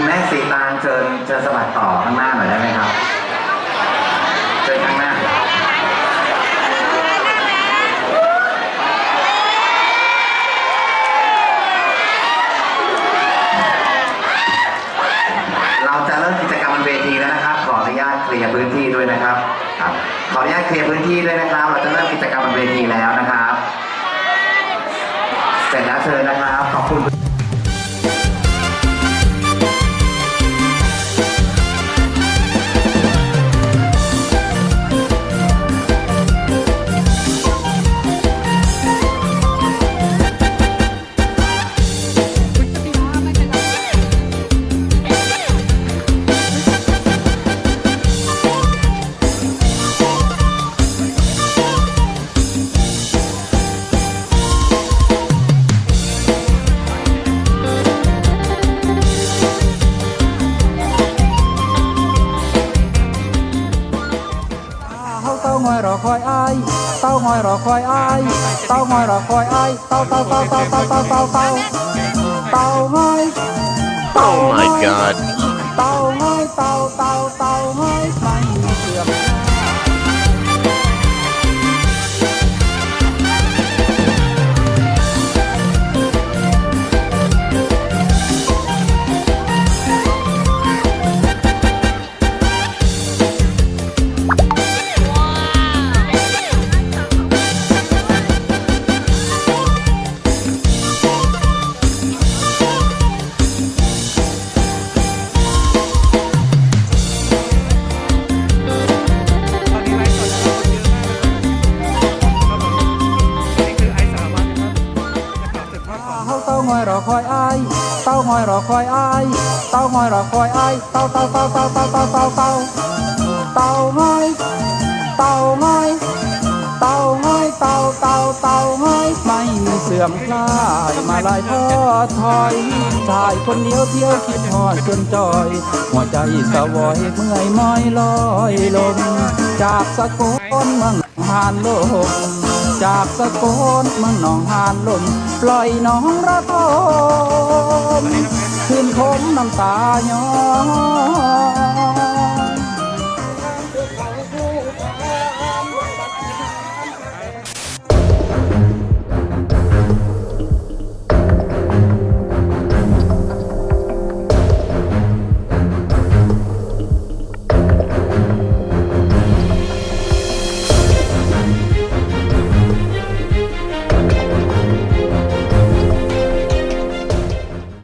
รกสีตางเชิญเชิญสมัครต่อข้างหน้าหน่อยได้ไหมครับเชิญข้างหน้าเราจะเริ่มกิจกรรมบนเวทีแล้วนะครับ ขออนุญาตเคลียร์พื้นที่ด้วยนะครับครับขออนุญาตเคลียร์พื้นที่ด้วยนะครับ เราจะเริ่มกิจกรรมบนเวทีแล้วนะ เฮาเต้างอยรอคอยอายเต้างอยรอคอยอายเต้างอยรอคอยอายเต้าเต้าเต้าเต้าเต้าเต้าเต้าเต้าเต้างอยเต้า Oh ง my อย god. อยรอคอยอายเต้างอยรอคอยอายเต้างอยรอคอยอายเต้าเต้าเต้าเต้าเต้าเต้าเต้าเต้าเต้างอยเต้างอยเต้างอยเต้าเต้าเต้างอยไม่มีเสื่อมคลายมาลายทอดถอยชายคนเดียวเที่ยวคิดทอดจนจอย หัวใจสวอยเมื่อยม้อยลอยลมจากสะกลเมืองหานโลก จากสกลเมืองหนองหานลม ปล่อยน้องระทมคืนคมน้ำตาย้อย